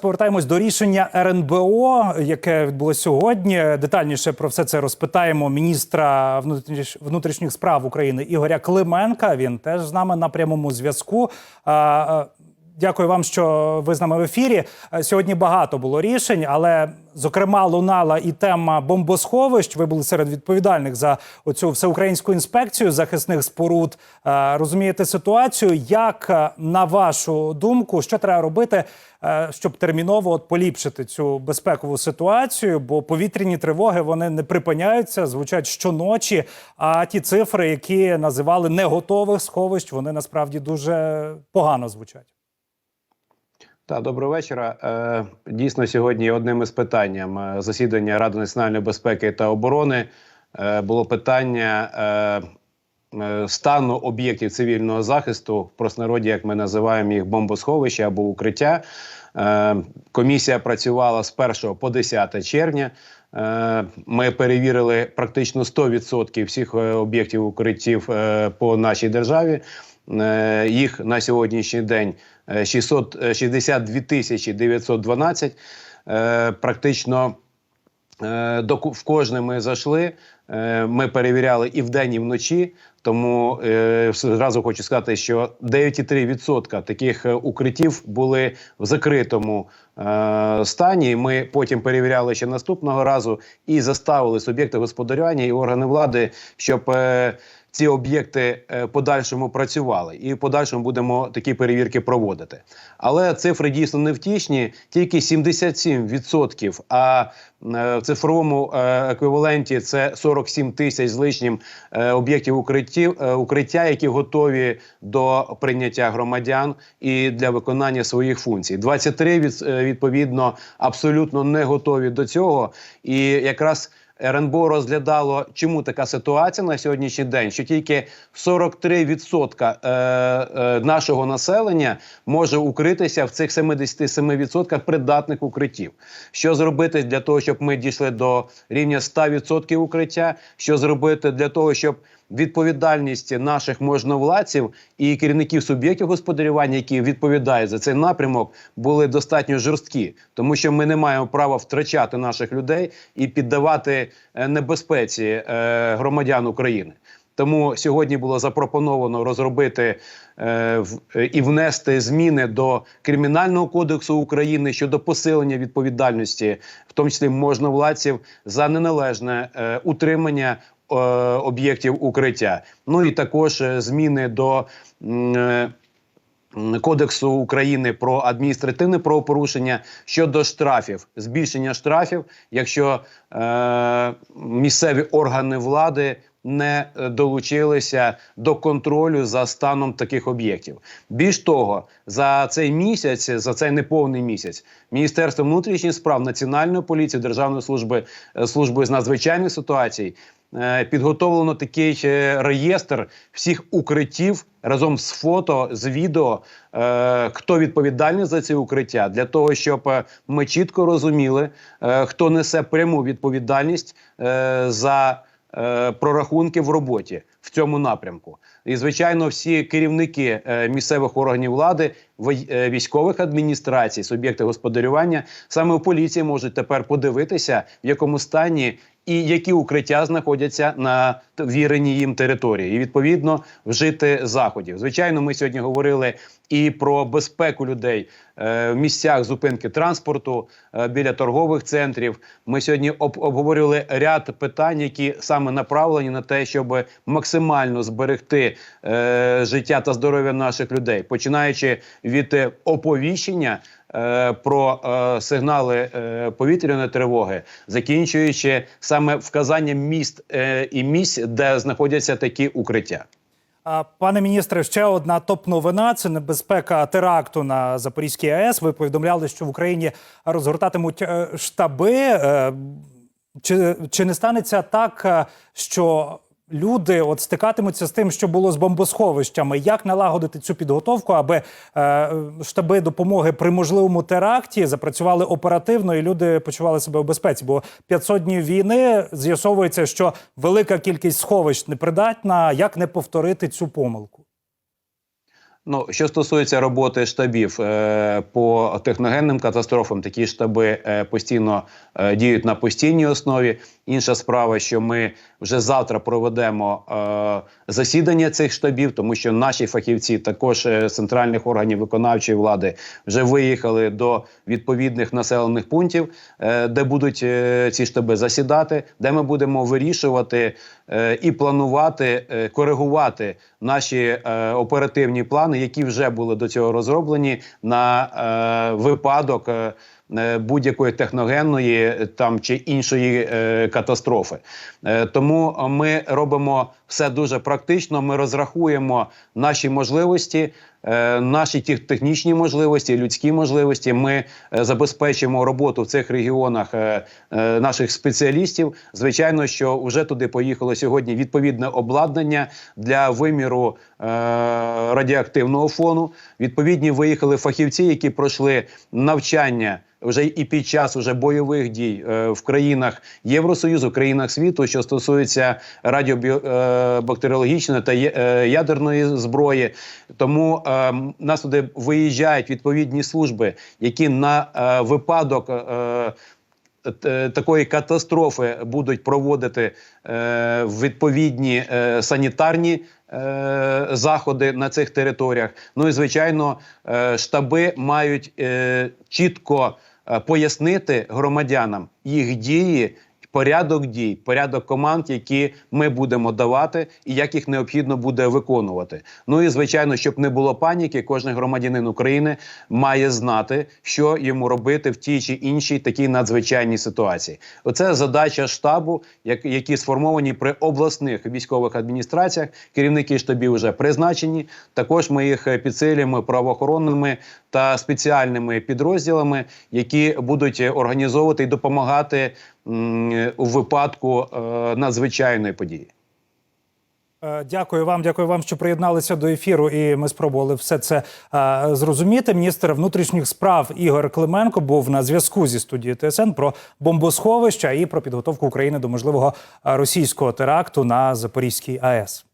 Повертаємось до рішення РНБО, яке відбулося сьогодні. Детальніше про все це розпитаємо міністра внутріш- внутрішніх справ України Ігоря Клименка. Він теж з нами на прямому зв'язку. Дякую вам, що ви з нами в ефірі. Е, Сьогодні багато було рішень, але зокрема лунала і тема бомбосховищ. Ви були серед відповідальних за оцю всеукраїнську інспекцію захисних споруд. Е, Розумієте ситуацію? Як е, на вашу думку, що треба робити, щоб терміново от поліпшити цю безпекову ситуацію? Бо повітряні тривоги вони не припиняються, звучать щоночі. А ті цифри, які називали неготових сховищ, вони насправді дуже погано звучать. Та доброго вечора. Е, Дійсно, сьогодні одним із питанням е, засідання Ради національної безпеки та оборони е, було питання стану об'єктів цивільного захисту в простороді, як ми називаємо їх бомбосховища або укриття. Комісія працювала з 1 по 10 червня. Ми перевірили практично 100% всіх об'єктів укриттів по нашій державі. Е, Їх на сьогоднішній день е, 662 тисячі 912. Е, Практично е, в кожне ми зайшли. е, Ми перевіряли і вдень, і вночі. Тому е, зразу хочу сказати, що 9,3% таких е, укриттів були в закритому е, стані. Ми потім перевіряли ще наступного разу і заставили суб'єкти господарювання і органи влади, щоб е, ці об'єкти е, в подальшому працювали, і в подальшому будемо такі перевірки проводити. Але цифри дійсно невтішні, тільки 77%, а е, в цифровому е, еквіваленті це 47 тисяч з лишнім об'єктів укриттів, укриття, які готові до прийняття громадян і для виконання своїх функцій. 23 від, е, відповідно абсолютно не готові до цього. І якраз РНБО розглядало, чому така ситуація на сьогоднішній день, що тільки 43% е, е, нашого населення може укритися в цих 77% придатних укриттів. Що зробити для того, щоб ми дійшли до рівня 100% укриття? Що зробити для того, щоб відповідальність наших можновладців і керівників суб'єктів господарювання, які відповідають за цей напрямок, були достатньо жорсткі, тому що ми не маємо права втрачати наших людей і піддавати е, небезпеці е, громадян України. Тому сьогодні було запропоновано розробити е, в, е, і внести зміни до кримінального кодексу України щодо посилення відповідальності, в тому числі можновладців, за неналежне е, утримання е, об'єктів укриття. Ну і також е, зміни до. е, Кодексу України про адміністративне правопорушення щодо штрафів, збільшення штрафів, якщо е, місцеві органи влади не долучилися до контролю за станом таких об'єктів. Більш того, за цей місяць, за цей неповний місяць, Міністерство внутрішніх справ, Національної поліції, Державної служби служби з надзвичайних ситуацій підготовлено такий е, реєстр всіх укриттів разом з фото, з відео, е, хто відповідальний за ці укриття, для того, щоб е, ми чітко розуміли, е, хто несе пряму відповідальність е, за е, прорахунки в роботі в цьому напрямку. І звичайно, всі керівники е, місцевих органів влади, е, військових адміністрацій, суб'єкти господарювання саме у поліції можуть тепер подивитися, в якому стані і які укриття знаходяться на віреній їм території, і відповідно вжити заходів. Звичайно, ми сьогодні говорили і про безпеку людей е, в місцях зупинки транспорту е, біля торгових центрів. Ми сьогодні об- обговорювали ряд питань, які саме направлені на те, щоб максимально зберегти е, життя та здоров'я наших людей, починаючи від е, оповіщення. Е, Про е, сигнали е, повітряної тривоги, закінчуючи саме вказанням міст і місць, де знаходяться такі укриття. Пане міністре, ще одна топ-новина це небезпека теракту на Запорізькій АЕС. Ви повідомляли, що в Україні розгортатимуть штаби. Чи, чи не станеться так, що люди от стикатимуться з тим, що було з бомбосховищами? Як налагодити цю підготовку, аби е, штаби допомоги при можливому теракті запрацювали оперативно і люди почували себе в безпеці? Бо 500 днів війни з'ясовується, що велика кількість сховищ непридатна. Як не повторити цю помилку? Ну, що стосується роботи штабів е, по техногенним катастрофам, такі штаби е, постійно е, діють на постійній основі. Інша справа, що ми вже завтра проведемо е, засідання цих штабів, тому що наші фахівці, також е, центральних органів виконавчої влади, вже виїхали до відповідних населених пунктів, е, де будуть е, ці штаби засідати, де ми будемо вирішувати е, і планувати, е, коригувати наші е, оперативні плани, які вже були до цього розроблені на е, випадок. е, Будь-якої техногенної е, там чи іншої е, катастрофи, е, тому ми робимо все дуже практично. Ми розрахуємо наші можливості, е, наші ті- технічні можливості, людські можливості. Ми е, забезпечимо роботу в цих регіонах е, е, наших спеціалістів. Звичайно, що вже туди поїхало сьогодні відповідне обладнання для виміру е, радіоактивного фону. Відповідні виїхали фахівці, які пройшли навчання. Вже і під час уже бойових дій е, в країнах Євросоюзу, країнах світу, що стосується радіобактеріологічної та е, ядерної зброї, тому е, нас туди виїжджають відповідні служби, які на е, випадок. Е, такої катастрофи будуть проводити е, відповідні е, санітарні е, заходи на цих територіях. Ну і звичайно, е, штаби мають е, чітко е, пояснити громадянам їх дії. Порядок дій, порядок команд, які ми будемо давати, і як їх необхідно буде виконувати. Ну і звичайно, щоб не було паніки, кожен громадянин України має знати, що йому робити в тій чи іншій такій надзвичайній ситуації. Оце задача штабу, як, які сформовані при обласних військових адміністраціях. Керівники штабів вже призначені. Також ми їх е, підсилюємо правоохоронними та спеціальними підрозділами, які будуть е, організовувати і допомагати у випадку е, надзвичайної події. Е, Дякую вам, дякую вам, що приєдналися до ефіру. І ми спробували все це е, зрозуміти. Міністр внутрішніх справ Ігор Клименко був на зв'язку зі студією ТСН про бомбосховища і про підготовку України до можливого е, російського теракту на Запорізькій АЕС.